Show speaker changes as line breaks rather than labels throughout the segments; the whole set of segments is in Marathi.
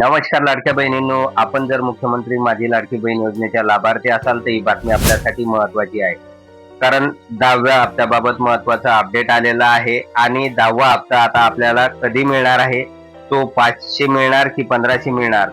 नमस्कार लाडक्या बहिणींनो. आपण जर मुख्यमंत्री माझी लाडकी बहीण योजनेच्या लाभार्थी असाल तर ही बातमी आपल्यासाठी महत्वाची आहे. कारण दहाव्या हप्त्याबाबत महत्त्वाचा अपडेट आलेला आहे आणि दहावा हप्ता आता आपल्याला कधी मिळणार आहे? तो पाचशे मिळणार की पंधराशे मिळणार?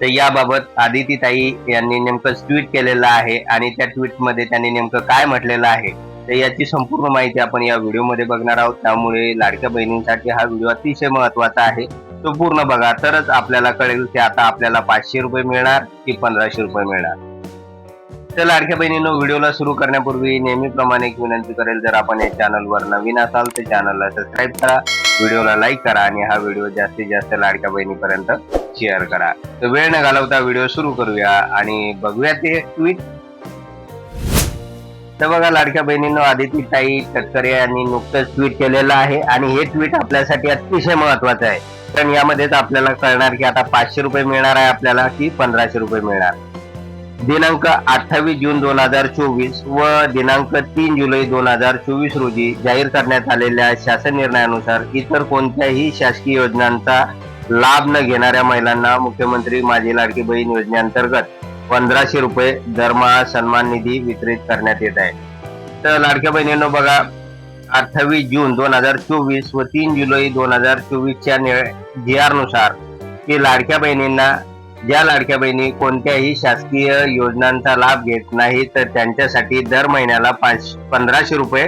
तर याबाबत आदिती ताई यांनी नेमकं ट्विट केलेलं आहे आणि त्या ट्विटमध्ये त्यांनी नेमकं काय म्हटलेलं आहे? तर याची संपूर्ण माहिती आपण या व्हिडिओमध्ये बघणार आहोत. त्यामुळे लाडक्या बहिणींसाठी हा व्हिडिओ अतिशय महत्त्वाचा आहे. तो पूर्ण बघा तरच आपल्याला कळेल की आता आपल्याला पाचशे रुपये मिळणार की पंधराशे रुपये मिळणार. तर लाडक्या बहिणीनं व्हिडिओला सुरू करण्यापूर्वी नेहमीप्रमाणे एक विनंती करेल जर आपण या चॅनलवर नवीन असाल तर चॅनलला सबस्क्राईब करा व्हिडिओला लाईक करा आणि हा व्हिडिओ जास्तीत जास्त लाडक्या बहिणीपर्यंत शेअर करा. तर वेळ न घालवता व्हिडिओ सुरू करूया आणि बघूया ते ट्विट तर बघा लाडक्या बहिणीनं आदिती ताई तटकरे यांनी नुकतंच ट्विट केलेलं आहे आणि हे ट्विट आपल्यासाठी अतिशय महत्वाचं आहे. कारण यामध्येच आपल्याला कळणार की आता पाचशे रुपये मिळणार आहे आपल्याला की पंधराशे रुपये मिळणार. दिनांक अठ्ठावीस जून दोन हजार चोवीस व दिनांक तीन जुलै दोन हजार चोवीस रोजी जाहीर करण्यात आलेल्या शासन निर्णयानुसार इतर कोणत्याही शासकीय योजनांचा लाभ न घेणाऱ्या महिलांना मुख्यमंत्री माझी लाडकी बहीण योजनेअंतर्गत पंधराशे रुपये दरमहा सन्मान निधी वितरित करण्यात येत आहे. तर लाडक्या बहिणींनो बघा अठ्ठावीस जून दोन हजार चोवीस व तीन जुलै दोन हजार चोवीसच्या जी आरनुसार की लाडक्या बहिणींना ज्या लाडक्या बहिणी कोणत्याही शासकीय योजनांचा लाभ घेत नाही तर त्यांच्यासाठी दर महिन्याला पाच पंधराशे रुपये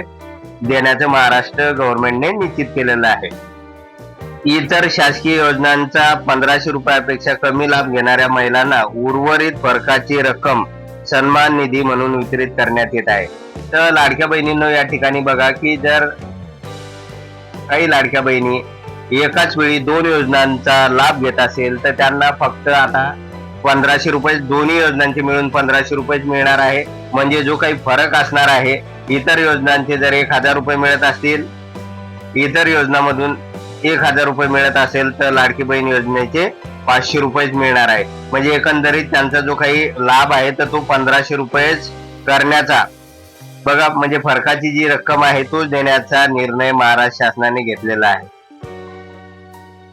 देण्याचं महाराष्ट्र गव्हर्नमेंटने निश्चित केलेलं आहे. इतर शासकीय योजनांचा पंधराशे रुपयापेक्षा कमी लाभ घेणाऱ्या महिलांना उर्वरित फरकाची रक्कम सन्मान निधी म्हणून वितरित करण्यात येत आहे. तर लाडक्या बहिणींनो या ठिकाणी बघा की जर काही लाडक्या बहिणी एकाच वेळी दोन योजनांचा लाभ घेत असेल तर त्यांना फक्त आता पंधराशे रुपये दोन्ही योजनांचे मिळून पंधराशे रुपयेच मिळणार आहे. म्हणजे जो काही फरक असणार आहे इतर योजनांचे जर एक हजार रुपये मिळत असतील इतर योजनामधून एक हजार रुपये मिळत असेल तर लाडकी बहीण योजनेचे पाचशे रुपयेच मिळणार आहे. म्हणजे एकंदरीत त्यांचा जो काही लाभ आहे तर तो पंधराशे रुपयेच करण्याचा. बघा म्हणजे फरकाची जी रक्कम आहे तोच देण्याचा निर्णय महाराष्ट्र शासनाने घेतलेला आहे.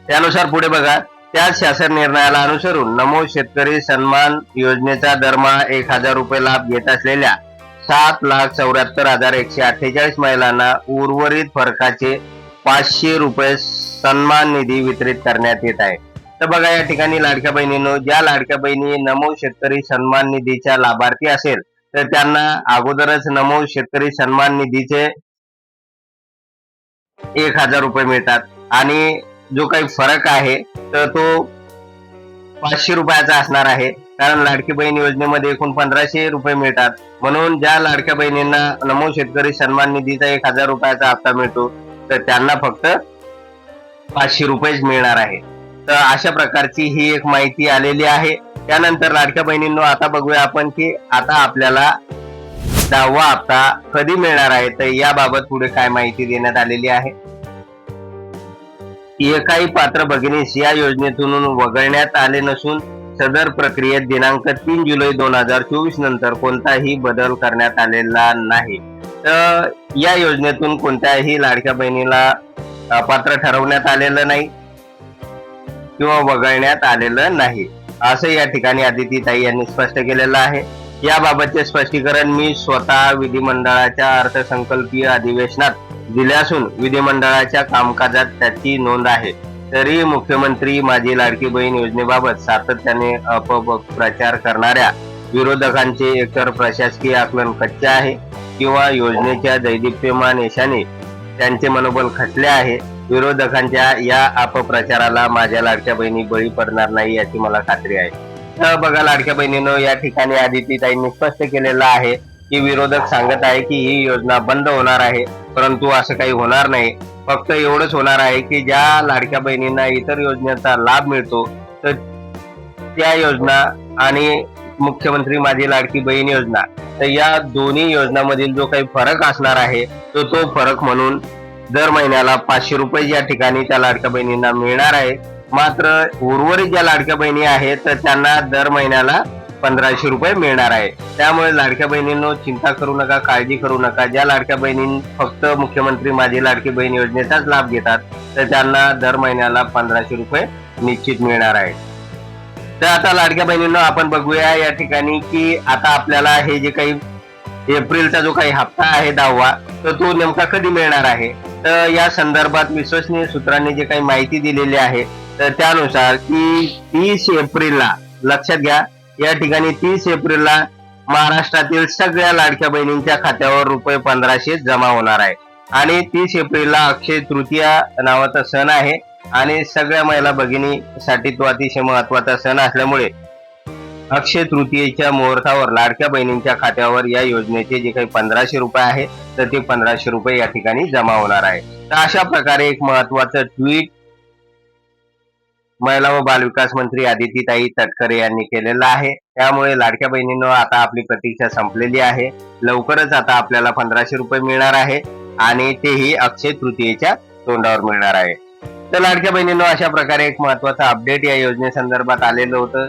त्यानुसार पुढे बघा. त्याच शासन निर्णयाला अनुसरून नमो शेतकरी सन्मान योजनेचा दरमहा एक हजार रुपये लाभ घेत असलेल्या सात लाख चौऱ्याहत्तर हजार एकशे अठ्ठेचाळीस महिलांना उर्वरित फरकाचे पाचशे रुपये सन्मान निधी वितरित करण्यात येत आहे. तर बघा या ठिकाणी लाडक्या बहिणीनो ज्या लाडक्या बहिणी नमो शेतकरी सन्मान निधीच्या लाभार्थी असेल तर त्यांना अगोदरच नमो शेतकरी सन्मान निधीचे एक हजार रुपये मिळतात. आणि जो काही फरक आहे तर तो पाचशे रुपयाचा असणार आहे. कारण लाडकी बहीण योजनेमध्ये एकूण पंधराशे रुपये मिळतात. म्हणून ज्या लाडक्या बहिणींना नमो शेतकरी सन्मान निधीचा एक हजार रुपयाचा हप्ता मिळतो तर त्यांना फक्त पाचशे रुपयेच मिळणार आहे. तर अशा प्रकारची ही एक माहिती आलेली आहे. त्यानंतर लाडक्या बहिणींनो आता बघूया आपण की आता आपल्याला दहावा हप्ता कधी मिळणार आहे? तर याबाबत पुढे काय माहिती देण्यात आलेली आहे? एकाही पात्र भगिनीस या योजनेतून वगळण्यात आले नसून सदर प्रक्रियेत दिनांक तीन जुलै दोन हजार चोवीस नंतर कोणताही बदल करण्यात आलेला नाही. तर या योजनेतून कोणत्याही लाडक्या बहिणीला पात्र ठरवण्यात आलेलं नाही. किंवा वगळण्यात आलेलं नाही. असं या ठिकाणी आदिती ताई यांनी स्पष्ट केलेलं आहे. याबाबतचे स्पष्टीकरण मी स्वतः विधिमंडळाच्या अर्थसंकल्पीय अधिवेशनात दिले असून विधिमंडळाच्या कामकाजात त्याची नोंद आहे. तरी मुख्यमंत्री माझी लाडकी बहीण योजनेबाबत सातत्याने अपप्रचार करणाऱ्या विरोधकांचे एकतर प्रशासकीय आकलन कच्चे आहे किंवा योजनेच्या दैदिप्यमान यशाने त्यांचे मनोबल खचले आहे. विरोधकांच्या या अपप्रचाराला माझ्या लाडक्या बहिणी बळी पडणार नाही याची मला खात्री आहे. तर बघा लाडक्या बहिणीनं या ठिकाणी आदितीताईंनी स्पष्ट केलेलं आहे की विरोधक सांगत आहे की ही योजना बंद होणार आहे परंतु असं काही होणार नाही. फक्त एवढंच होणार आहे की ज्या लाडक्या बहिणींना इतर योजनेचा लाभ मिळतो तर त्या योजना आणि मुख्यमंत्री माझी लाडकी बहीण योजना तर या दोन्ही योजनामधील जो काही फरक असणार आहे तो तो फरक म्हणून दर महिन्याला पाचशे रुपये या ठिकाणी त्या लाडक्या बहिणींना मिळणार आहे मात्र उर्वरित ज्या लाडक्या बहिणी आहेत तर त्यांना दर महिन्याला पंधराशे रुपये मिळणार आहे. त्यामुळे लाडक्या बहिणींनो चिंता करू नका काळजी करू नका. ज्या लाडक्या बहिणी फक्त मुख्यमंत्री माझी लाडकी बहीण योजनेचाच लाभ घेतात तर त्यांना दर महिन्याला पंधराशे रुपये निश्चित मिळणार आहे. तर आता लाडक्या बहिणींनो आपण बघूया या ठिकाणी की आता आपल्याला हे जे काही एप्रिलचा जो काही हप्ता आहे दहावा तर तो नेमका कधी मिळणार आहे? तर या संदर्भात विश्वसनीय सूत्रांनी जे काही माहिती दिलेली आहे तर त्यानुसार की तीस एप्रिलला लक्षात घ्या या ठिकाणी तीस एप्रिलला महाराष्ट्रातील सगळ्या लाडक्या बहिणींच्या खात्यावर रुपये पंधराशे जमा होणार आहे. आणि तीस एप्रिलला अक्षय तृतीया नावाचा सण आहे आणि सगळ्या महिला भगिनीसाठी तो अतिशय महत्त्वाचा सण असल्यामुळे अक्षय तृतीयेच्या मुहूर्तावर लाडक्या बहिणींच्या खात्यावर या योजनेचे जे काही पंधराशे रुपये आहे तर ते पंधराशे रुपये या ठिकाणी जमा होणार आहे. तर अशा प्रकारे एक महत्वाचं ट्विट महिला व बालविकास मंत्री आदितीताई तटकरे यांनी केलेलं आहे. त्यामुळे लाडक्या बहिणींनो आता आपली प्रतीक्षा संपलेली आहे. लवकरच आता आपल्याला पंधराशे रुपये मिळणार आहे आणि तेही अक्षय तृतीयेच्या तोंडावर मिळणार आहे. तर लाडक्या बहिणींनो अशा प्रकारे एक महत्त्वाचा अपडेट या योजनेसंदर्भात आलेलं होतं.